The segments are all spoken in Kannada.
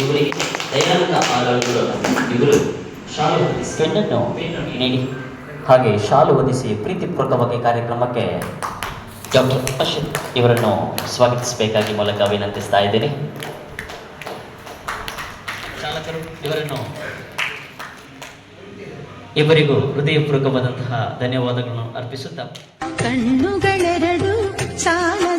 ಇವರಿಗೆ ದಯಾನಂದ ಇವರು ಶಾಲೆ ಹೊದಿಸಿ. ಪೆನ್ನನ್ನು ನೀಡಿ. ಹಾಗೆ ಶಾಲು ಪ್ರೀತಿ ಪ್ರೀತಿಪೂರ್ವಕವಾಗಿ ಕಾರ್ಯಕ್ರಮಕ್ಕೆ ಡಾಕ್ಟರ್ ಅಶಿತ್ ಇವರನ್ನು ಸ್ವಾಗತಿಸಬೇಕಾಗಿ ಮೂಲಕ ವಿನಂತಿಸ್ತಾ ಇದ್ದೀನಿ. ಚಾಲಕರು ಇವರನ್ನು ಇಬ್ಬರಿಗೂ ಹೃದಯಪೂರ್ವಕವಾದಂತಹ ಧನ್ಯವಾದಗಳನ್ನು ಅರ್ಪಿಸುತ್ತಾ. ಕಣ್ಣುಗಳೆರಡು ಸಾಲದಮ್ಮ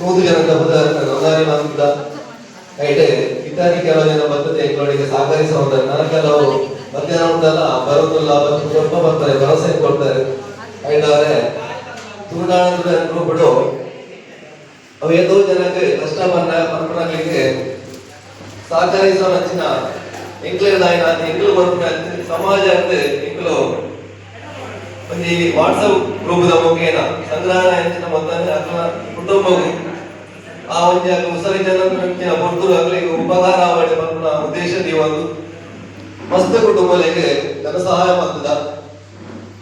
ಮೂರು ಜನದ ನೋಂದಣಿ ಐತೆ ಐಟೆ ಇತ್ಯಾದಿ ಕೆಲವು ಜನ ಬರ್ತದೆ ಎಂಗಳಿಗೆ ಸಹಕರಿಸುವಂತ ನನ್ನ ಕೆಲವು ಮಧ್ಯಾಹ್ನ ಬರೋದಿಲ್ಲ ಬಂದು ಸ್ವಲ್ಪ ಬರ್ತಾರೆ, ಭರವಸೆ ಕೊಡ್ತಾರೆ. ಐಟವರೆ ತುಳುನಾಡು ಬಿಡು ಅವು ಎದೋ ಜನಕ್ಕೆ ಕಷ್ಟ ಬಂದ ಪಂಪನಗಳಿಗೆ ಸಹಕರಿಸುವ ನಚ್ಚಿನ ಎಂಗ್ಲೇ ನಾಯಿನ ಎಂಗ್ಲು ಬರ್ತಾರೆ ಸಮಾಜ ಅಂತ ಒಂದು ವಾಟ್ಸಪ್ ಗ್ರೂಪ್ದ ಮುಖೇನ ಸಂಗ್ರಹಣ ಹೆಚ್ಚಿನ ಮೊತ್ತವನ್ನು ಅಥವಾ ಕುಟುಂಬಕ್ಕೆ ಆ ಒಂದು ಮುಸಲಿ ಜನರ ಹೊರತು ಆಗ್ಲಿಕ್ಕೆ ಉಪಕಾರ ಮಾಡಿ ಬಂದ ಉದ್ದೇಶ ಒಂದು ಮಸ್ತ್ ಕುಟುಂಬಗಳಿಗೆ ಧನ ಸಹಾಯ ಮಾಡ್ತದ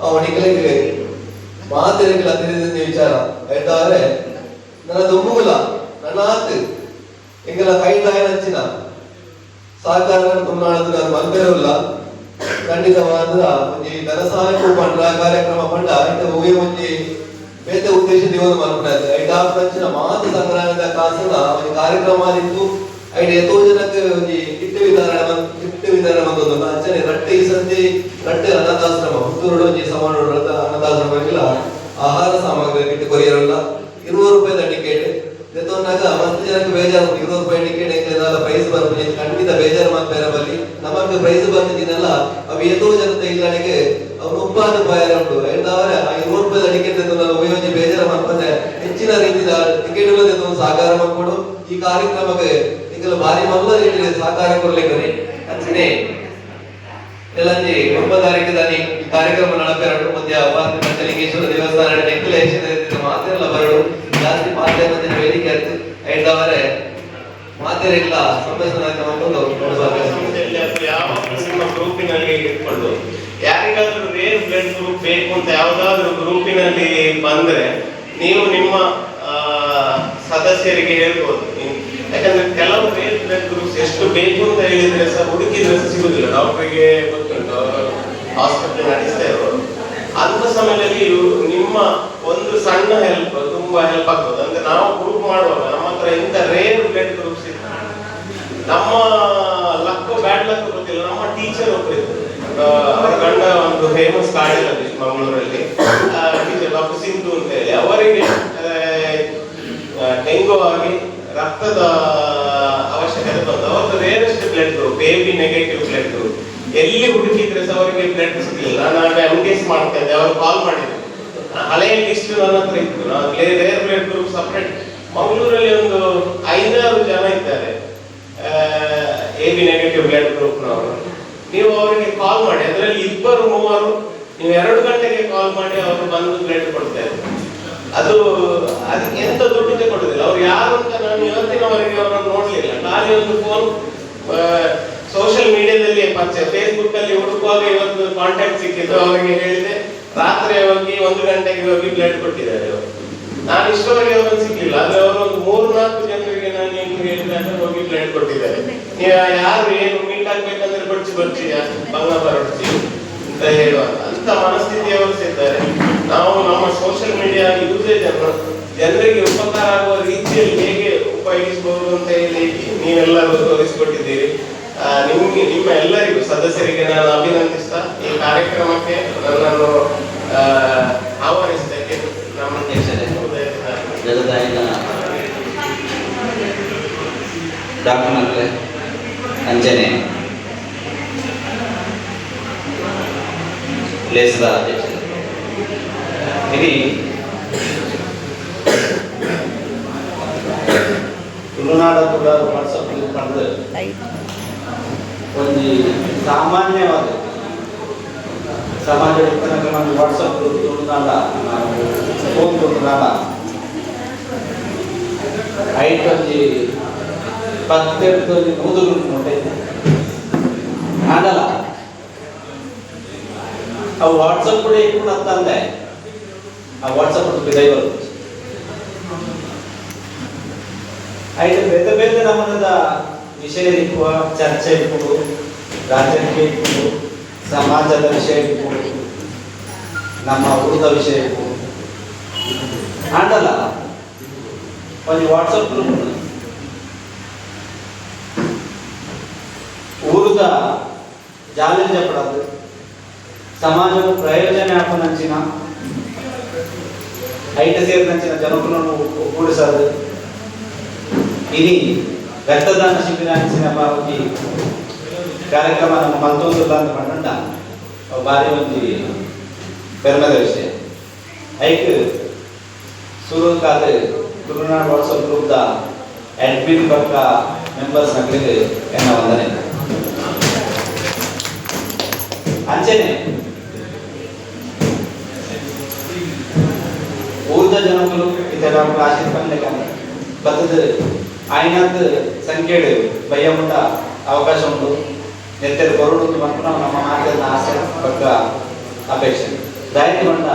ಆ ಒಣಿಗಳಿಗೆ ಮಾತಿರಲಿಲ್ಲ ತಿಳಿದ ವಿಚಾರ ಹೇಳ್ತಾರೆ ನನ್ನ ದುಮ್ಮುಗುಲ, ನನ್ನ ಆತ್ ಎಂಗೆಲ್ಲ ಕೈ ತಾಯಿ ಹಚ್ಚಿನ ಸಹಕಾರ ತುಮನಾಡದು ನಾನು ಖಂಡಿತವಾದ ಒಂಜಿ ಧನ ಸಹಾಯ ಪಂಡ ಕಾರ್ಯಕ್ರಮ ಪಂಡ ಐತ ಹೋಗಿ ಒಂಜಿ ಬೇತೆ ಉದ್ದೇಶ ಐಟ ಹಚ್ಚಿನ ಮಾತು ಸಂಗ್ರಹದ ಕಾಸನ ಕಾರ್ಯಕ್ರಮ ಆಗಿತ್ತು ಐಟ ಎತ್ತೋ ಜನಕ್ಕೆ ಒಂಜಿ ಕಿಟ್ಟು ವಿತರಣೆ ಕಿಟ್ಟು ವಿತರಣೆ ಬಂದದ್ದು. ಅಂಚನೆ ರಟ್ಟೆ ಈ ಪುತ್ತೂರು ಒಂಜಿ ಸಮಾನ ಆಹಾರ ಸಾಮಗ್ರಿ, ಕಿಟ್ಟು ಕೊರಿಯರಲ್ಲ ರೂಪಾಯಿ ರೂಪಾಯಿದ ಟಿಕೆಟ್ ಜೊತೆನಾಗ ಮಸ್ತ್ ಜನಕ್ಕೆ ಬೇಜಾರು ಟಿಕೆಟ್ ಏನಾದ ಪ್ರೈಸ್ ಬರ್ಬೋದು ಖಂಡಿತ ಬೇಜಾರು ಮಾಡ್ತಾರೆ ಬಲ್ಲಿ. ನಮಗೆ ಪ್ರೈಸ್ ಬರ್ತಿದ್ದೀನಲ್ಲ ಅವು ಎದೋ ಜನತೆ ಇಲ್ಲಡೆಗೆ ಅವ್ರು ಉಪ್ಪಾದ ಬಾಯರ ಉಂಟು ಹೇಳ್ದವರೆ ಆ ಇರುವತ್ತು ರೂಪಾಯಿ ಟಿಕೆಟ್ ಉಪಯೋಗಿ ಬೇಜಾರು ಮಾಡ್ತಾರೆ ಹೆಚ್ಚಿನ ರೀತಿಯ ಟಿಕೆಟ್ ಒಂದು ಸಹಕಾರ ಮಾಡ್ಕೊಡು ಈ ಕಾರ್ಯಕ್ರಮಕ್ಕೆ ಈಗಲೂ ಭಾರಿ ಮಲ್ಲ ರೀತಿಯ ಸಹಕಾರ ಕೊಡ್ಲಿಕ್ಕೆ. ಅಂಚನೆ ಎಲ್ಲಂಜಿ ಒಂಬತ್ತು ತಾರೀಕು ಈ ಕಾರ್ಯಕ್ರಮ ನಡಪೆರಡು ಮಧ್ಯ ಪಂಚಲಿಂಗೇಶ್ವರ ದೇವಸ್ಥಾನ ನೆಕ್ಕಲ ಹೆಚ್ಚಿನ ಮಾತೆಲ್ಲ ಬರಡು ಜಾಸ್ತಿ ಮಾತೆ ಇಲ್ಲ ಐದವರೆ ಮಾತೆರಿಲ್ಲ ಸಂಭಾಷಣೆ ಮಾಡ್ಕೊಂಡು ಸಮಸ್ಯೆಯಲ್ಲಿ ಅಥವಾ ಯಾವ ನಿಮ್ಮ ಗ್ರೂಪಿನಲ್ಲಿ ಇಟ್ಕೊಂಡು, ಯಾರಿಗಾದ್ರೂ ರೇರ್ ಬ್ಲಡ್ ಗ್ರೂಪ್ ಬೇಕು ಅಂತ ಯಾವುದಾದ್ರೂ ಗ್ರೂಪಿನಲ್ಲಿ ಬಂದ್ರೆ ನೀವು ನಿಮ್ಮ ಸದಸ್ಯರಿಗೆ ಹೇಳ್ಬೋದು. ಯಾಕಂದ್ರೆ ಕೆಲವು ರೇರ್ ಬ್ಲಡ್ ಗ್ರೂಪ್ಸ್ ಎಷ್ಟು ಬೇಕು ಅಂತ ಹೇಳಿದ್ರೆ ಸಹ ಹುಡುಕಿದ್ರೆ ಸಿಗುದಿಲ್ಲ. ಡಾಕ್ಟರ್ಗೆ ಗೊತ್ತುಂಟು ಹಾಸ್ಪಿಟಲ್ ನಡೆಸ್ತಾ ಅಂತ ಸಮಯದಲ್ಲಿ ನಿಮ್ಮ ಒಂದು ಸಣ್ಣ ಹೆಲ್ಪ್ ತುಂಬಾ ಹೆಲ್ಪ್ ಆಗ್ತದೆ ಅಂದ್ರೆ ನಾವು ಗ್ರೂಪ್ ಮಾಡುವಾಗ ನಮ್ಮ ಹತ್ರ ಇಂಥ ರೇರ್ ಬ್ಲಡ್ ಗ್ರೂಪ್ಸ್ ನಮ್ಮ ಲಕ್ ಬ್ಯಾಡ್ ಲಕ್ ಗೊತ್ತಿಲ್ಲ. ನಮ್ಮ ಟೀಚರ್ ಒಬ್ಬರು ಅವರ ಗಂಡ ಒಂದು ಫೇಮಸ್ ಕಾಡಿನಲ್ಲಿ ಮಂಗಳೂರಲ್ಲಿ. ಟೀಚರ್ ಡಾಕ್ಟರ್ ಸಿಂಧು ಅಂತ ಹೇಳಿ. ಅವರಿಗೆ ಡೆಂಗು ಆಗಿ ರಕ್ತದ ಅವಶ್ಯಕತೆ ಬಂತು. ಅವರದ್ದು rarest blood group A B negative blood group ಎಲ್ಲಿ ಹುಡುಕಿದ್ರೆ ಸಹ ಅವರಿಗೆ ಬ್ಲಡ್ ಸಿಗಲಿಲ್ಲ. ನಾನು ಎಂಗೇಜ್ ಮಾಡ್ತಾ ಇದ್ದೆ. ಅವರು ಕಾಲ್ ಮಾಡಿದ್ರು. ಹಳೆಯ ಲಿಸ್ಟ್ ಹತ್ರ ಇತ್ತು. ನಾನು ರೇರ್ ಬ್ಲಡ್ ಗ್ರೂಪ್ ಸಪ್ರೇಟ್ ಮಂಗಳೂರಲ್ಲಿ ಒಂದು ಐದಾರು ಜನ ಇದ್ದಾರೆ. ಎ ಬಿ ನೆಗೆಟಿವ್ ಬ್ಲಡ್ ಗ್ರೂಪ್ನವರು ನೀವು ಅವರಿಗೆ ಕಾಲ್ ಮಾಡಿ. ಅದರಲ್ಲಿ ಇಬ್ಬರು ಮೂವರು, ನೀವು ಎರಡು ಗಂಟೆಗೆ ಕಾಲ್ ಮಾಡಿ ಅವರು ಬಂದು ಬ್ಲಡ್ ಕೊಡ್ತಾರೆ ಅದು, ಅದಕ್ಕೆ ಎಂತ ದುಡ್ಡು ಕೊಡುದಿಲ್ಲ. ಅವ್ರು ಯಾರು ಅಂತ ನಾನು ಇವತ್ತಿನವರೆಗೆ ಅವರನ್ನು ನೋಡಲಿಲ್ಲ. ನಾನೇ ಒಂದು ಫೋನ್ ಸೋಷಿಯಲ್ ಮೀಡಿಯಾದಲ್ಲಿ ಪರಿಚಯ ಫೇಸ್ಬುಕ್ ಅಲ್ಲಿ ಹುಡುಕುವಾಗ ಇವತ್ತು ಕಾಂಟ್ಯಾಕ್ಟ್ ಸಿಕ್ಕಿದ್ದು, ಅವರಿಗೆ ಹೇಳಿದೆ. ರಾತ್ರಿ ಹೋಗಿ ಒಂದು ಗಂಟೆಗೆ ಹೋಗಿ ಬ್ಲಡ್ ಕೊಟ್ಟಿದ್ದಾರೆ ಅವರು ನಾನು ಇಷ್ಟವರೆಗೆ ಅವರನ್ನು ಸಿಗ್ಲಿಲ್ಲ ಆದ್ರೆ ಅವರು ಒಂದು ಮೂರು ನಾಲ್ಕು ಜನರಿಗೆ ನಾನು ಏನು ಹೇಳಿದಾಗ ಹೋಗಿ ಬ್ಲಡ್ ಕೊಟ್ಟಿದ್ದಾರೆ ನೀವು ಯಾರು ಏನು ಮೀಟ್ ಆಗ್ಬೇಕಂದ್ರೆ ಬಡ್ಚಿ ಬರ್ತೀಯ? ಹೊರಡ್ತಿ ಅಂತ ಹೇಳುವ ಅಂತ ಮನಸ್ಥಿತಿಯವರು ಇದ್ದಾರೆ ನಾವು ನಮ್ಮ ಸೋಷಿಯಲ್ ಮೀಡಿಯಾ ಯೂಸೇಜ್ ಅನ್ನು ಜನರಿಗೆ ಉಪಕಾರ ಆಗುವ ರೀತಿಯಲ್ಲಿ ಹೇಗೆ ಉಪಯೋಗಿಸಬಹುದು ಅಂತ ಹೇಳಿ ನೀವೆಲ್ಲರೂ ತೋರಿಸಿಕೊಟ್ಟಿದ್ದೀರಿ. ನಿಮ್ಗೆ, ನಿಮ್ಮ ಎಲ್ಲರಿಗೂ ಸದಸ್ಯರಿಗೆ ನಾನು ಅಭಿನಂದಿಸ್ತಾ ಈ ಕಾರ್ಯಕ್ರಮಕ್ಕೆ ನನ್ನನ್ನು ಆಹ್ವಾನಿಸಿದ್ದಕ್ಕೆ ನಮ್ಮ ಜಗದಾಯಿನ ಡಾಕ್ಟರ್ ಮಕ್ಕಳೇ ಅಂಜನೆ ಲೇಸದ ಅಧ್ಯಕ್ಷರು ಇനി ತುಳುನಾಡ ತುಳಾರು ವಾಟ್ಸಪ್ ಒಂದು ಸಾಮಾನ್ಯವಾದ ಸಮಾಜ ತನಕ ನಮ್ಮ ವಾಟ್ಸಪ್ ತುಳುನಾಡ ಫೋನ್ ತುಳುನಾಡ ಐಟ್ ಒಂಜಿ ಪತ್ತೆರಡು ಮೂದು ಗ್ರೂಪ್ ನೋಟೆ ಮಾಡಲ್ಲ ಆ ವಾಟ್ಸಪ್ ಕೂಡ ಕೂಡ ಅಂತಂದೆ ಆ ವಾಟ್ಸಪ್ ಬಿದೈವರು ಐದು ಬೇರೆ ಬೇರೆ ನಮ್ಮದ ವಿಷಯ ಇರುವ ಚರ್ಚೆ ಇರ್ಬೋದು ರಾಜಕೀಯ ಇರ್ಬೋದು ಸಮಾಜದ ವಿಷಯಕ್ಕೂ ನಮ್ಮ ಊರದ ವಿಷಯಕ್ಕೂ ಆಂಡಲ್ಲ ಒಂದು ವಾಟ್ಸಪ್ ಗ್ರೂಪ್ ಊರದ జాలం చెప్పరాదు. సమాజం ప్రయోజన యాపనంచిన ఐట చేరినంచిన జనకులను ఒక్కూడిసారు ఇది రక్తదాన శిబిరాన్ని వారికి కార్యక్రమాన్ని పంతొమ్మిది వందల పన్నెండు ಭಾರಿ ಒಂದು பெருமத விஷயம் ஐக்கு சுருங்காது ತುಳುನಾಡು ವಾಟ್ಸಪ್ ಗ್ರೂಪ್ದ ಅಡ್ಮಿನ್ ಪಕ್ಕ ಮೆಂಬರ್ಸ್ ಆಗಲಿಕ್ಕೆ ಎನ್ನ ವಂದನೆ ಅಂಚೆನೆ ಊರ್ದ ಜನಗಳು ಇದೆಲ್ಲ ಆಶೀರ್ವಾದ ಬರ್ತದೆ ಆಯ್ನದ್ದು ಸಂಖ್ಯೆ ಬಯ್ಯ ಮುಟ್ಟ ಅವಕಾಶ ಉಂಟು ఎంత గౌరవం ఉంది మాత్రం నమ్మ మాట ఆశ ఒక అపేక్ష. దానికి మన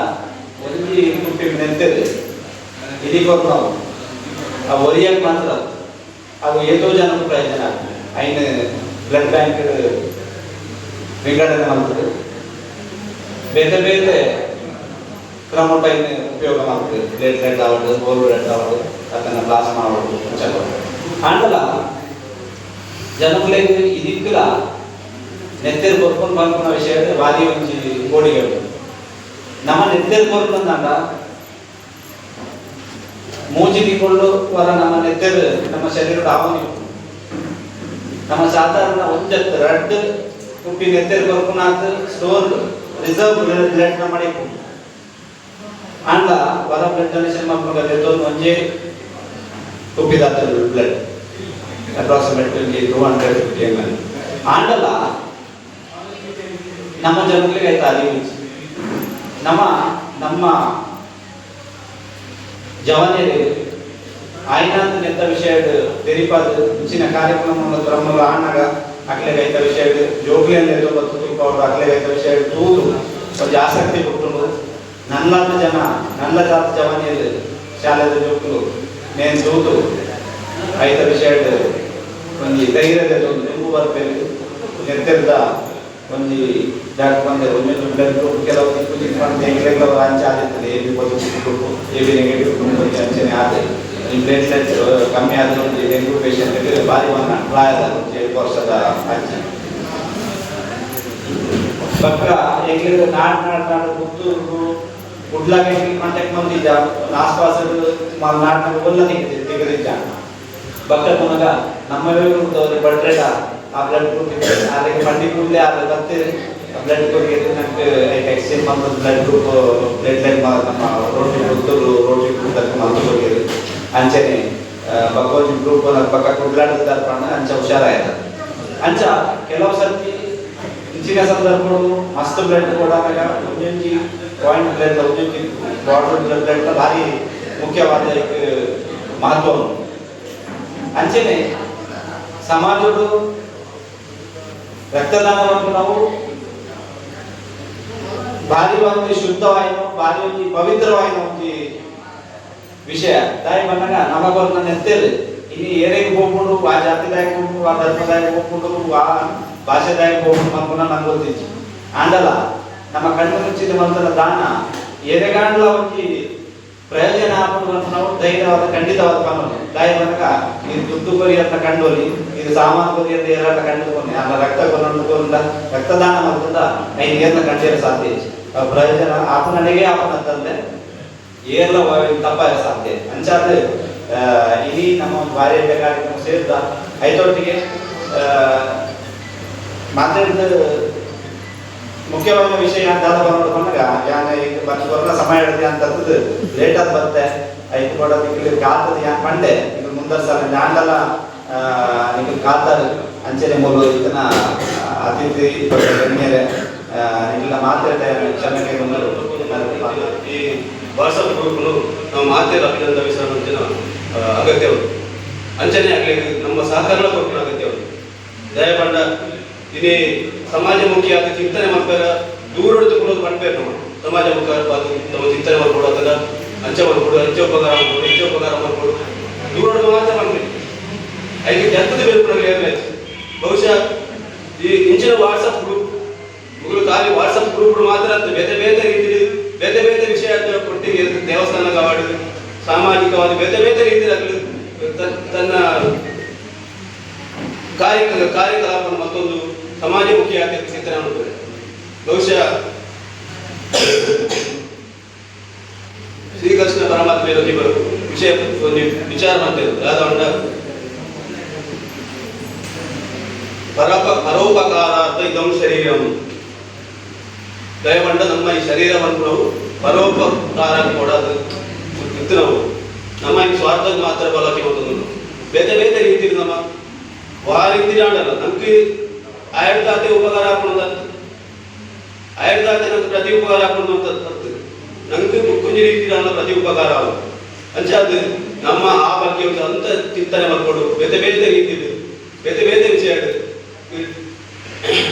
ఒలికి పుట్టి ఎంత ఇది కొన్నాం. ఆ ఒలియా మాత్రం అవి ఏదో జనం ప్రయోజనం. ఆయన బ్లడ్ బ్యాంక్ వెంకటన మంత్రి పెద్ద పెద్ద క్రమం పైన ఉపయోగం మాకు బ్లడ్ రెడ్ అవ్వడం బోర్డు రెడ్ అవ్వడం అతను ప్లాస్మా అవ్వడం చెప్పడం అందులో జనం లేదు ఈ ನೆತ್ತೆರು ಬರ್ಕೊಂಡು ಬಂದ್ಕೊಂಡ ವಿಷಯ ವಾದಿ ಒಂಜಿ ಹೇಳಿ ನಮ್ಮ ನೆತ್ತೆರು ಬರ್ಕೊಂಡಾಗ ಮೂಜಿಗಿಕೊಂಡು ವರ ನಮ್ಮ ನೆತ್ತಿರು ನಮ್ಮ ಶರೀರದ ಆವನಿ ನಮ್ಮ ಸಾಧಾರಣ ಒಂಜತ್ತು ರಡ್ ಉಪ್ಪಿ ನೆತ್ತಿರು ಬರ್ಕೊಂಡ್ ಸ್ಟೋರ್ ರಿಸರ್ವ್ ಬ್ಲಡ್ ಮಾಡಿ ಆಂಡ ವರ ಬ್ಲಡ್ ಡೊನೇಷನ್ ಮಾಡ್ಕೊಂಡು ಎದ್ದೊಂದು ಒಂಜೆ ಉಪ್ಪಿದ blood approximately two hundred fifty M L ಆಂಡಲ ನಮ್ಮ ಜನಗಳಿಗೆ ಆಯ್ತು ಅರಿವು ನಮ್ಮ ನಮ್ಮ ಜವಾನಿಯರು ಆಯ್ನಾಂತ ನೆತ್ತ ವಿಷಯ ತೆರಿಪಾದ ಮುಂಚಿನ ಕಾರ್ಯಕ್ರಮ ಬ್ರಹ್ಮಲು ಆಣ್ಣಗ ಅಕ್ಲೆ ಗೈತ ವಿಷಯ ಜೋಗ್ಲಿ ಅಂತ ಬತ್ತು ತುಪ್ಪ ಅವರು ಅಕ್ಲೆ ಗೈತ ವಿಷಯ ತೂದು ಕೊಂಚ ಆಸಕ್ತಿ ಕೊಟ್ಟು ನನ್ನದ ಜನ ನನ್ನ ಜಾತ ಜವಾನಿಯರು ಶಾಲೆದ ಜೋಗ್ಲು ನೇನು ತೂದು ಐತ ವಿಷಯ ಒಂದು ಧೈರ್ಯದಲ್ಲಿ ಒಂದು ನೆಂಬು ಬರಬೇಕು ನೆತ್ತೆರ್ದ ಒಂದು ಡಾಕ್ಟರ್ ಬಂದೆ ಒಂದೊಂದು ಬ್ಲಡ್ ಕೆಲವು ಕುಚಿತ ಮಾಡಿದೆ ಹೆಂಗೆಲ್ಲ ಅಂಚೆ ಆದಿರ್ತದೆ A B positive A B negative ಕೊಂಚ ಅಂಚನೆ ಆದ್ರೆ ಈ ಪ್ಲೇಟ್ಲೆಟ್ ಕಮ್ಮಿ ಆದ್ರೆ ಒಂದು ಡೆಂಗು ಪೇಷಂಟ್ ಭಾರಿ ಒಂದು ಪ್ರಾಯದ ಒಂದು ಎರಡು ವರ್ಷದ ಅಂಚೆ ಪಕ್ಕ ಹೆಂಗೆ ನಾಡ್ ನಾಡ್ ನಾಡ್ ಪುತ್ತೂರು ಕುಡ್ಲಾಗೆ ಕಾಂಟ್ಯಾಕ್ಟ್ ಬಂದಿದ್ದ ಆಸ್ಪಾಸ್ ನಾಡ್ನಾಗ ಒಲ್ಲ ತೆಗೆದಿದ್ದ ಬಕ್ಕ ಮುನಗ ನಮ್ಮ ಬಡ್ರೆಡ ಆ ಬ್ಲಡ್ ಗ್ರೂಪ್ ಅದಕ್ಕೆ ಬಂಡಿ ಕೂಡಲೇ ಅದ್ರ ಮತ್ತೆ ಬ್ಲಡ್ ಗ್ರೂಪ್ ನಮ್ಗೆ ಎಕ್ಸ್ಚೇಂಜ್ ಮಾಡ್ಬೋದು ಬ್ಲಡ್ ಗ್ರೂಪ್ ಬ್ಲಡ್ ಲೈನ್ ನಮ್ಮ ರೋಟಿ ಪುತ್ತೂರು ರೋಟಿ ಗ್ರೂಪ್ ಮಂತು ಹೋಗಿರು ಅಂಚನೆ ಬಕ್ಕೋಜಿ ಗ್ರೂಪ್ ಪಕ್ಕ ಕುಡ್ಲಾಡದ ದರ್ಪಣ ಅಂಚ ಹುಷಾರಾಯ್ತು ಅಂಚ ಕೆಲವು ಸರ್ತಿ ಇಂಚಿನ ಸಂದರ್ಭಗಳು ಮಸ್ತ್ ಬ್ಲಡ್ ಕೊಡಾಗ ಒಂದೊಂಜಿ ಪಾಯಿಂಟ್ ಬ್ಲಡ್ ಒಂದೊಂಜಿ ಬಾರ್ಡರ್ ಬ್ಲಡ್ ಬ್ಲಡ್ ಭಾರಿ ಮುಖ್ಯವಾದ ಇದಕ್ಕೆ ಮಹತ್ವ ಉಂಟು. ಅಂಚನೆ ಸಮಾಜದ ರಕ್ತದಾನವನ್ನು ನಾವು ಭಾರಿ ಒಂದು ಶುದ್ಧವಾಯಿನ ಭಾರಿ ಒಂದು ಪವಿತ್ರವಾಯಿನ ಒಂದು ವಿಷಯ ತಾಯಿ ಬಂದಾಗ ನಮಗೊಂದು ನೆತ್ತೇರು ಇನ್ನು ಏರಿಗೆ ಹೋಗ್ಕೊಂಡು ಆ ಜಾತಿದಾಯ ಹೋಗ್ಕೊಂಡು ಆ ಧರ್ಮದಾಯ ಹೋಗ್ಕೊಂಡು ಆ ಭಾಷೆದಾಯ ಹೋಗ್ಕೊಂಡು ಮನ್ಕೊಂಡ ನಂಗೆ ಗೊತ್ತಿತ್ತು ಆಂಡಲ ನಮ್ಮ ಕಣ್ಣು ಮುಚ್ಚಿದ ಮಂತ್ರ ದಾನ ಎರೆಗಾಂಡ್ಲ ಒಂದು ಪ್ರಯೋಜನ ಆಪುದು ಅಂತ ನಾವು ಧೈರ್ಯವಾದ ಖಂಡಿತವಾದ ಕಾನೂನು ದಾಯಿ ಬಂದಾಗ ಇದು ದುಡ್ಡು ಕೊರಿ ಅಂತ ಕಂಡೋಲಿ ಇದು ಸಾಮಾನು ಕೊರಿ ಅಂತ ಏರಾಟ ಕಂಡುಕೊಂಡು ಅಲ್ಲ ರಕ್ತ ಕೊಂಡ ರಕ್ತದಾನ ಮಾಡ್ತದ ಐದು ಏರ್ನ ಕಂಡಿರ ಸಾಧ್ಯ ಆ ಪ್ರಯೋಜನ ಆಪು ನನಗೆ ಆಪನಂತಂದ್ರೆ ಏರ್ಲ ತಪ್ಪಾಗ ಸಾಧ್ಯ. ಅಂಚಾದ್ರೆ ಇಡೀ ನಮ್ಮ ಒಂದು ಭಾರಿ ಕಾರ್ಯಕ್ರಮ ಸೇರಿದ ಐದೊಟ್ಟಿಗೆ ಮಾತಾಡಿದ ಮುಖ್ಯವಾದ ವಿಷಯ ಅಂತ ಬಂದಾಗ, ಯಾನ ಈಗ ಬಂದು ಸಮಯ ಹಿಡಿದೆ ಅಂತದ್ದು ಲೇಟ್ ಆಗಿ ಬರುತ್ತೆ ಐದು ಕೊಡೋದಕ್ಕೆ ಕಾತದ ಯಾನ್ ಪಂಡೆ ಈಗ ಮುಂದರ ಸಲ ನ್ಯಾಂಡಲ ನಿಖಿಲ್ ಕಾತಾರ ಅಂಚನೆ ಮೂಲ ಇದನ್ನ ಅತಿಥಿ ಗಣ್ಯರೇ. ನಿಖಿಲ ಮಾತಾಡ ಕ್ಷಮೆಗೆ ಮುಂದೆ ಈ ವಾಟ್ಸಪ್ ಗ್ರೂಪ್ನು ನಾವು ಮಾತೆಲ್ಲ ಅಭಿನಂದ ಅಂಚಿನ ಅಗತ್ಯ ಉಂಟು ಅಂಚನೆ ಆಗಲಿ, ನಮ್ಮ ಸಹಕರಣ ಕೊಟ್ಟು ಅಗತ್ಯ ಉಂಟು ದಯಪಂಡ ಇದೇ ಸಮಾಜಮುಖಿಯಾದ ಚಿಂತನೆ ಮಾಡ್ತಾರ, ದೂರ ಕೊಡೋದು ಮಾಡ್ಬೇಕು ನಾವು. ಸಮಾಜಮುಖ ನಾವು ಚಿಂತನೆ ಮಾಡ್ಕೊಡು ಅಂತ ಅಂಚೆ ಮಾಡ್ಕೊಡು ಅಂಚೆ ಉಪಕಾರ ಮಾಡ್ಕೊಡು ಹೆಚ್ಚು ಉಪಕಾರ ಮಾಡ್ಕೊಡು ದೂರ ಮಾತ್ರ ಮಾಡ್ಬೇಕು. ಅದಕ್ಕೆ ಜನಪದ ಬೇರೆ ಬಹುಶಃ ಈ ಇಂಚಿನ ವಾಟ್ಸಪ್ ಗ್ರೂಪ್ ಮುಗಿಲು ಖಾಲಿ ವಾಟ್ಸಪ್ ಗ್ರೂಪ್ ಮಾತ್ರ ಬೇತೆ ಬೇರೆ ರೀತಿಯಲ್ಲಿ ಬೇರೆ ಬೇರೆ ವಿಷಯ ಕೊಟ್ಟಿಗೆ ದೇವಸ್ಥಾನ ಕಾವಾಡು ಸಾಮಾಜಿಕವಾದ ಬೇರೆ ಬೇರೆ ರೀತಿಯಲ್ಲಿ ತನ್ನ ಕಾರ್ಯ ಕಾರ್ಯಕಲಾಪವನ್ನು ಮತ್ತೊಂದು ಸಮಾಜಮುಖಿಯಾಗಿ ಚಿಂತನೆ ಮಾಡುತ್ತದೆ ಬಹುಶಃ ಶ್ರೀಕೃಷ್ಣ ಪರಮಾತ್ಮ ಇವರು ವಿಷಯ ಒಂದು ವಿಚಾರ ಮಾಡ್ತಾ ಪರಪ ಪರೋಪಕಾರಾರ್ಥ ಇದಂ ಶರೀರಂ ದಯವಂಡ ನಮ್ಮ ಈ ಶರೀರವನ್ನು ನಾವು ಪರೋಪಕಾರ ಕೊಡೋದು. ಇತ್ತು ನಾವು? ನಮ್ಮ ಈ ಸ್ವಾರ್ಥ ಮಾತ್ರ ಬಲಕ್ಕೆ ಹೋದದ್ದು ಬೇರೆ ಬೇರೆ ರೀತಿ ನಮ್ಮ ಆ ರೀತಿ ಆಡಲ್ಲ ನಮ್ಗೆ ಆಯುರ್ದಾತೆ ಉಪಕಾರ ಹಾಕೊಂಡು ಆಯುರ್ದಾತೆ ನಮ್ಗೆ ಪ್ರತಿ ಉಪಕಾರ ಹಾಕೊಂಡು ಅಂತ ನಮ್ಗೆ ಕುಂಜಿ ರೀತಿ ಪ್ರತಿ ಉಪಕಾರ ಆಗ ಅಂಚೆ ಅದು ನಮ್ಮ ಆ ಬಗ್ಗೆ ಒಂದು ಅಂತ ಚಿಂತನೆ ಮಾಡ್ಕೊಂಡು ಬೇತೆ ಬೇತೆ ರೀತಿ ಬೇತೆ ಬೇತೆ ವಿಷಯ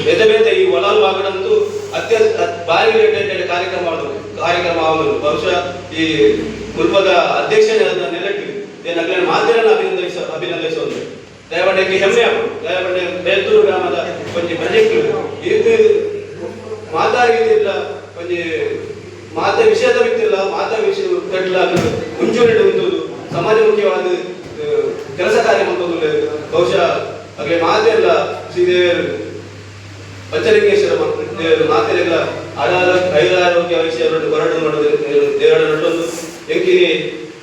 ಬೇತೆ ಬೇತೆ ಈ ಒಳಲು ಆಗಡಂತೂ ಅತ್ಯಂತ ಭಾರಿ ರಿಲೇಟೆಡ್ ಕಾರ್ಯಕ್ರಮ ಮಾಡೋದು ಕಾರ್ಯಕ್ರಮ ಆಗಲು ಬಹುಶಃ ಈ ಕುಲ್ಪದ ಅಧ್ಯಕ್ಷನೇ ಅದನ್ನ ನೆಲಕ್ಕೆ ನಗರ ಮಾತಿರನ್ನು ಅಭಿನಂದಿಸ ಅಭಿನಂದಿಸುವಂತೆ. ದಯವಂಡೆಗೆ ಹೆಮ್ಮೆ ದಯವಂಡ ಬೇತೂರು ಗ್ರಾಮದ ಒಂದು ಪ್ರಾಜೆಕ್ಟ್ ಇದು ಮಾತಾಡಿದಿಲ್ಲ ಒಂದು ಮಾತ ವಿಷಯದ ಬಿತ್ತಿಲ್ಲ ಮಾತ ವಿಷಯ ಕಟ್ಟಲ ಮುಂಚೂಣಿ ಹೊಂದುವುದು ಸಮಾಜ ಮುಖ್ಯವಾದ ಕೆಲಸ ಕಾರ್ಯ ಬಹುಶಃ ಹಾಗೆ ಮಾತೆಲ್ಲ ಪಚ್ಚಲಿಂಗೇಶ್ವರ ಪಂಚಲಿಂಗೇಶ್ವರ ಆಡಾರ ಐದಾರೋಗ್ಯ ವಿಷಯವನ್ನು ಹೊರಡು ಮಾಡೋದು ದೇವರ ನಟೊಂದು ಎಂಕಿನಿ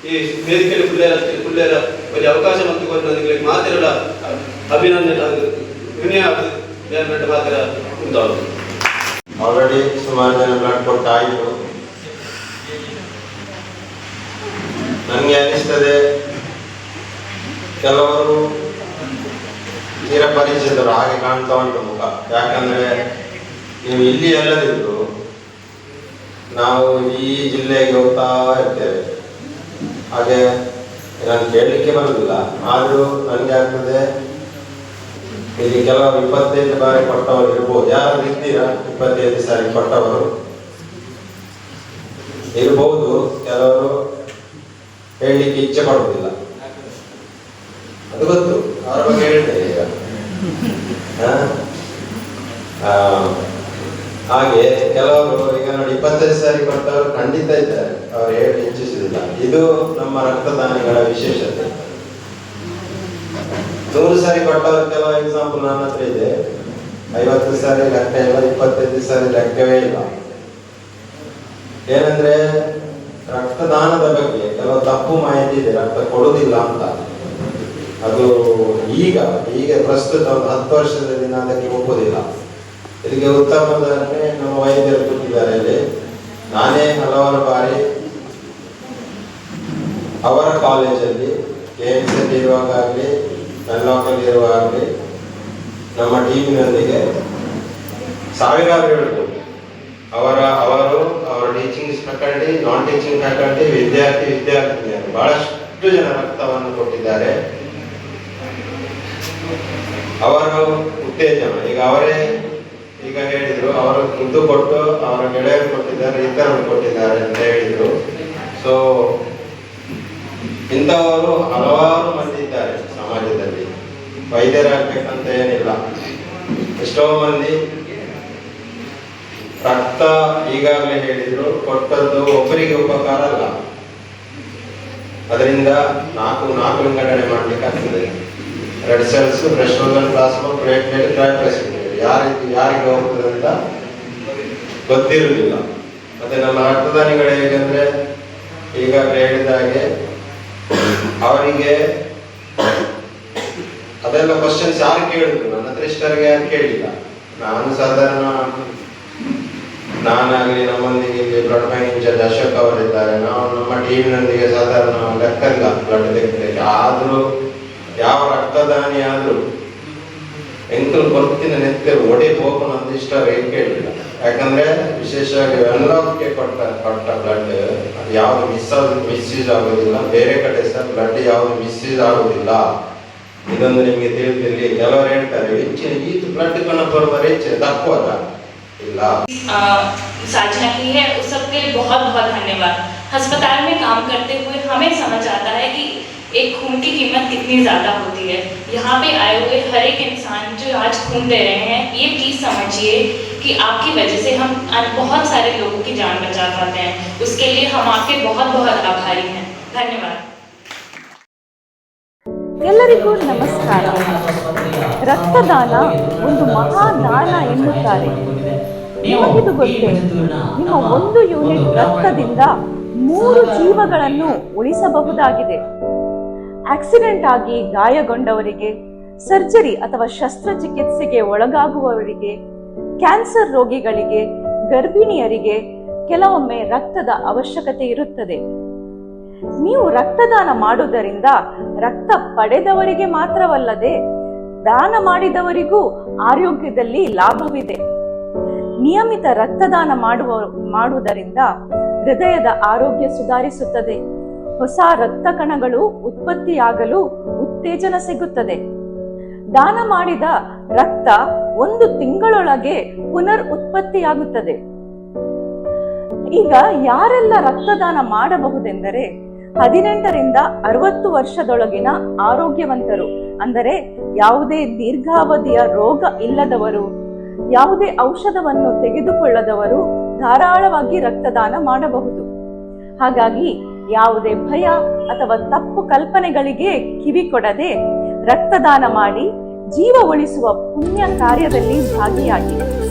ಈ ವೇದಿಕೆಯಲ್ಲಿ ಕುಲ್ಲೇರ ಕುಲ್ಲೇರ ಒಂದು ಅವಕಾಶ ಮಂತುಕೊಂಡು ನನಗೆ ಮಾತೆಲ್ಲ ಅಭಿನಂದನೆ ವಿನಯ ನಟ ಮಾತ್ರ ಉಂಟಾವುದು ಆಲ್ರೆಡಿ ಸುಮಾರು ಜನ ಬ್ಲಡ್ ಕೊಟ್ಟಾಯಿತು ನನಗೆ ಅನಿಸ್ತದೆ, ಕೆಲವರು ತೀರ ಪರಿಚಿತರು ಹಾಗೆ ಕಾಣ್ತಾ ಉಂಟು ಮುಖ. ಯಾಕಂದ್ರೆ ನೀವು ಇಲ್ಲಿ ಎಲ್ಲದಿದ್ರು, ನಾವು ಈ ಜಿಲ್ಲೆಗೆ ಹೋಗ್ತಾ ಇರ್ತೇವೆ. ಹಾಗೆ ನಾನು ಕೇಳಲಿಕ್ಕೆ ಬರುದಿಲ್ಲ ಆದರೂ ನನಗೆ ಆಗ್ತದೆ. ಇಲ್ಲಿ ಕೆಲವರು ಇಪ್ಪತ್ತೈದು ಬಾರಿ ಕೊಟ್ಟವರು ಇರ್ಬೋದು. ಯಾರು ಇದ್ದೀರಾ ಇಪ್ಪತ್ತೈದು ಸಾರಿ ಕೊಟ್ಟವರು? ಇರ್ಬೋದು, ಕೆಲವರು ಹೇಳಲಿಕ್ಕೆ ಇಚ್ಛೆ ಪಡುವುದಿಲ್ಲ. ಅದು ಗೊತ್ತು. ಅವರ ಬಗ್ಗೆ ಹೇಳ್ತೇನೆ ಹಾಗೆ ಕೆಲವರು ಈಗ ನೋಡಿ ಇಪ್ಪತ್ತೈದು ಸಾರಿ ಕೊಟ್ಟವರು ಖಂಡಿತ ಇದ್ದಾರೆ. ಅವರು ಹೇಳಿ ಇಚ್ಛಿಸುವುದಿಲ್ಲ. ಇದು ನಮ್ಮ ರಕ್ತದಾನಿಗಳ ವಿಶೇಷತೆ. ನೂರು ಸಾರಿ ಕೊಟ್ಟವರು ಕೆಲವು ಎಕ್ಸಾಂಪಲ್ ನನ್ನ ಹತ್ರ ಇದೆ. ಐವತ್ತು ಸಾರಿ ಲೆಕ್ಕ ಇಲ್ಲ, ಇಪ್ಪತ್ತೈದು ಸಾರಿ ಲೆಕ್ಕವೇ ಇಲ್ಲ. ಏನಂದ್ರೆ ರಕ್ತದಾನದ ಬಗ್ಗೆ ಕೆಲವು ತಪ್ಪು ಮಾಹಿತಿ ಇದೆ, ರಕ್ತ ಕೊಡುವುದಿಲ್ಲ ಅಂತ. ಅದು ಈಗ ಈಗ ಪ್ರಸ್ತುತ ಒಂದು ಹತ್ತು ವರ್ಷದ ದಿನ ಅದಕ್ಕೆ ಒಪ್ಪುವುದಿಲ್ಲ. ಇದಕ್ಕೆ ಉತ್ತಮ ಉದಾಹರಣೆ ನಮ್ಮ ವೈದ್ಯರು ಕೊಟ್ಟಿದ್ದಾರೆ ಇಲ್ಲಿ. ನಾನೇ ಹಲವಾರು ಬಾರಿ ಅವರ ಕಾಲೇಜಲ್ಲಿ ಕೆ ಎಂ ಸಿ ಅಲ್ಲಿ ಆಗಲಿ ಮೆನ್ಲಾಕಲ್ಲಿ ಇರುವಾಗಲಿ, ನಮ್ಮ ಟೀಮಿನೊಂದಿಗೆ ಸಾವಿರಾರು ಹೇಳ್ಬೋದು. ಅವರ, ಅವರು, ಅವರ teaching faculty non teaching faculty ವಿದ್ಯಾರ್ಥಿ, ವಿದ್ಯಾರ್ಥಿನಿಯರು. ಬಹಳಷ್ಟು ಜನ ರಕ್ತವನ್ನು ಕೊಟ್ಟಿದ್ದಾರೆ. ಅವರು ಉತ್ತೇಜನ, ಈಗ ಅವರೇ ಈಗ ಹೇಳಿದ್ರು, ಅವರು ಇದು ಕೊಟ್ಟು ಅವರ ಗೆಳೆಯರು ಕೊಟ್ಟಿದ್ದಾರೆ ಇತರರು ಕೊಟ್ಟಿದ್ದಾರೆ ಅಂತ ಹೇಳಿದ್ರು. ಸೊ ಇಂಥವರು ಹಲವಾರು ಮಂದಿ ಇದ್ದಾರೆ ಸಮಾಜದಲ್ಲಿ. ವೈದ್ಯರಾಗಬೇಕಂತ ಏನಿಲ್ಲ. ಎಷ್ಟೋ ಮಂದಿ ರಕ್ತ ಈಗಾಗಲೇ ಹೇಳಿದ್ರು, ಕೊಟ್ಟದ್ದು ಒಬ್ಬರಿಗೆ ಉಪಕಾರ ಅಲ್ಲ. ಅದರಿಂದ ನಾಲ್ಕು ನಾಲ್ಕು ವಿಂಗಡಣೆ ಮಾಡ್ಲಿಕ್ಕೆ ಆಗ್ತದೆ ರೆಡ್ ಸೆಲ್ಸ್ ಪ್ಲಾಸ್ಮಾ ಪ್ಲೇಟ್ಲೆಟ್ ಟ್ರೈಪ್ರೆಸಿಡ್ ಯಾರಿಗೆ ಯಾರಿಗೆ ಹೋಗ್ತದೆ ಅಂತ ಗೊತ್ತಿರುವುದಿಲ್ಲ. ಮತ್ತೆ ನಮ್ಮ ರಕ್ತದಾನಿಗಳು ಹೇಗೆಂದ್ರೆ ಈಗಾಗಲೇ ಹೇಳಿದ ಹಾಗೆ ಅವರಿಗೆ ಅದೆಲ್ಲ ಕ್ವಶನ್ಸ್ ಯಾರು ಕೇಳಿದ್ರು? ನನ್ನ ಹತ್ರ ಇಷ್ಟರಿಗೆ ಯಾರು ಕೇಳಿಲ್ಲ. ನಾನು ಸಾಧಾರಣ ನಾನಾಗಲಿ ನಮ್ಮೊಂದಿಗೆ ಇಲ್ಲಿ ಬ್ಲಡ್ ಬ್ಯಾಂಕ್ ಇನ್ಚಾರ್ಜ್ ಅಶೋಕ್ ಅವರಿದ್ದಾರೆ. ನಾವು ನಮ್ಮ ಟೀಮಿನೊಂದಿಗೆ ಸಾಧಾರಣ ಲೆಕ್ಕಲ್ಲ ಬ್ಲಡ್ ತೆಗೆದಕ್ಕೆ ಆದರೂ ಯಾವ ರಕ್ತದಾನಿ ಆದರೂ ಎಂಕಲ್ ಕೊತ್ತಿನ ನೆತ್ತರು ಒಡೆ ಹೋಗೋಣ ಅಂತ ಇಷ್ಟ ರೇಟ್ ಕೇಳಿಲ್ಲ ಯಾಕಂದ್ರೆ ವಿಶೇಷವಾಗಿ ವೆನ್ಲಾಕ್ಗೆ ಕೊಟ್ಟ ಕೊಟ್ಟ ಬ್ಲಡ್ ಅದು ಯಾವುದು ಮಿಸ್ ಆಗ ಮಿಸ್ಯೂಸ್ ಆಗೋದಿಲ್ಲ ಬೇರೆ ಕಡೆ ಸಹ ಬ್ಲಡ್ ಯಾವುದು ಮಿಸ್ಯೂಸ್ ಆಗೋದಿಲ್ಲ ಇದೊಂದು ನಿಮಗೆ ತಿಳಿದಿರಲಿ ಕೆಲವರು ಹೇಳ್ತಾರೆ ಹೆಚ್ಚಿನ ಈತು ಬ್ಲಡ್ ಕಣ ಬರುವ ಹೆಚ್ಚಿನ ತಪ್ಪು ಅಲ್ಲ ಇಲ್ಲ अ, साझा की है उस सब के लिए बहुत बहुत धन्यवाद अस्पताल में काम करते हुए हमें समझ आता है कि एक खून की कीमत कितनी ज़्यादा होती है यहाँ पे आए हुए हर एक इंसान जो आज खून दे रहे हैं ये प्लीज़ समझिए कि आपकी वजह से हम आज बहुत सारे लोगों की जान बचा पाते हैं उसके लिए हम आपके बहुत बहुत आभारी हैं धन्यवाद ಎಲ್ಲರಿಗೂ ನಮಸ್ಕಾರ ರಕ್ತದಾನ ಒಂದು ಮಹಾದಾನ ಎನ್ನುತ್ತಾರೆ ನಿಮಗಿದು ಗೊತ್ತೇ ನಿಮ್ಮ ಒಂದು ಯೂನಿಟ್ ರಕ್ತದಿಂದ ಮೂರು ಜೀವಗಳನ್ನು ಉಳಿಸಬಹುದಾಗಿದೆ ಆಕ್ಸಿಡೆಂಟ್ ಆಗಿ ಗಾಯಗೊಂಡವರಿಗೆ ಸರ್ಜರಿ ಅಥವಾ ಶಸ್ತ್ರಚಿಕಿತ್ಸೆಗೆ ಒಳಗಾಗುವವರಿಗೆ ಕ್ಯಾನ್ಸರ್ ರೋಗಿಗಳಿಗೆ, ಗರ್ಭಿಣಿಯರಿಗೆ ಕೆಲವೊಮ್ಮೆ ರಕ್ತದ ಅವಶ್ಯಕತೆ ಇರುತ್ತದೆ. ನೀವು ರಕ್ತದಾನ ಮಾಡುವುದರಿಂದ ರಕ್ತ ಪಡೆದವರಿಗೆ ಮಾತ್ರವಲ್ಲದೆ ದಾನ ಮಾಡಿದವರಿಗೂ ಆರೋಗ್ಯದಲ್ಲಿ ಲಾಭವಿದೆ. ನಿಯಮಿತ ರಕ್ತದಾನ ಮಾಡುವ, ಮಾಡುವುದರಿಂದ ಹೃದಯದ ಆರೋಗ್ಯ ಸುಧಾರಿಸುತ್ತದೆ. ಹೊಸ ರಕ್ತ ಕಣಗಳು ಉತ್ಪತ್ತಿಯಾಗಲು ಉತ್ತೇಜನ ಸಿಗುತ್ತದೆ. ದಾನ ಮಾಡಿದ ರಕ್ತ ಒಂದು ತಿಂಗಳೊಳಗೆ ಪುನರ್ ಉತ್ಪತ್ತಿಯಾಗುತ್ತದೆ. ಈಗ ಯಾರೆಲ್ಲ ರಕ್ತದಾನ ಮಾಡಬಹುದೆಂದರೆ ಹದಿನೆಂಟರಿಂದ ಅರವತ್ತು ವರ್ಷದೊಳಗಿನ ಆರೋಗ್ಯವಂತರು, ಅಂದರೆ ಯಾವುದೇ ದೀರ್ಘಾವಧಿಯ ರೋಗ ಇಲ್ಲದವರು, ಯಾವುದೇ ಔಷಧವನ್ನು ತೆಗೆದುಕೊಳ್ಳದವರು ಧಾರಾಳವಾಗಿ ರಕ್ತದಾನ ಮಾಡಬಹುದು. ಹಾಗಾಗಿ ಯಾವುದೇ ಭಯ ಅಥವಾ ತಪ್ಪು ಕಲ್ಪನೆಗಳಿಗೆ ಕಿವಿ ಕೊಡದೆ ರಕ್ತದಾನ ಮಾಡಿ ಜೀವ ಉಳಿಸುವ ಪುಣ್ಯ ಕಾರ್ಯದಲ್ಲಿ ಭಾಗಿಯಾಗಿ.